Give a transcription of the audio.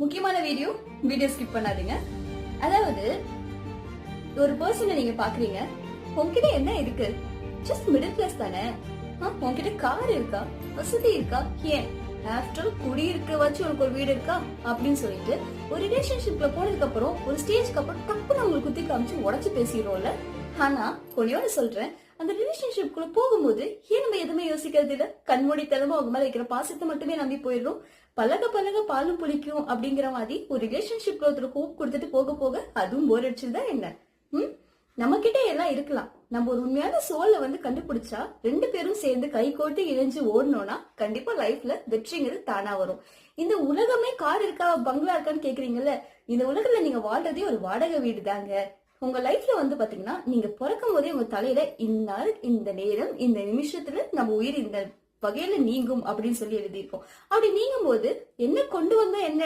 முக்கியமான video video skip பண்ணாதீங்க. அதாவது ஒரு பர்சனை நீங்க பாக்குறீங்க உங்ககிட்ட என்ன இருக்கு? ஜஸ்ட் மிடில் கிளாஸ் தானே? உங்ககிட்ட கார் இருக்கா? வசதி இருக்கா? ஏன்? ஆஃப்டர் குடியிருக்க வச்சு உனக்கு ஒரு வீடு இருக்கா? அப்படின்னு சொல்லிட்டு ஒரு ரிலேஷன்ஷிப்ல போனதுக்கு அப்புறம் ஒரு ஸ்டேஜ்க்கு அப்புறம் டப்புன்னு அவங்களுக்கு குத்தி காமிச்சு உடச்சு பேசிடுறோம்ல. ஆனா கொஞ்சோட சொல்றேன். அந்த ரிலேஷன்ஷிப் குள்ள போகும்போது ஏன் நம்ம யோசிக்கிறது இல்ல கண்மூடித்தனமா அவங்க மேல வைக்கிற பாசத்தை மட்டுமே நம்பி போயிடுறோம் பழக பழக பாலும் புளிக்கும் அப்படிங்கிற மாதிரி ஒரு ரிலேஷன்ஷிப்ல ஒருத்தர் ஹோப் கொடுத்துட்டு போக போக அதுவும் போர் அடிச்சுதா என்ன? ம்? நம்ம கிட்ட எல்லாம் இருக்கலாம். நம்ம ஒரு உண்மையான சோலை வந்து கண்டுபிடிச்சா ரெண்டு பேரும் சேர்ந்து கை கோர்த்து இணைஞ்சு ஓடணும்னா கண்டிப்பா லைஃப்ல வெற்றிங்கிறது தானா வரும். இந்த உலகமே கார் இருக்கா பங்களா இருக்கான்னு கேக்குறீங்கல்ல இந்த உலகத்துல நீங்க வாழ்றதே ஒரு வாடகை வீடு தாங்க உங்க லைஃப்ல வந்து பாத்தீங்கன்னா நீங்க பிறக்கும் போதே உங்க தலையில இந்நாள் இந்த நேரம் இந்த நிமிஷத்துல நம்ம உயிர் இந்த வகையில நீங்கும் அப்படின்னு சொல்லி எழுதியிருக்கோம். அப்படி நீங்கும் போது என்ன கொண்டு வந்தா என்ன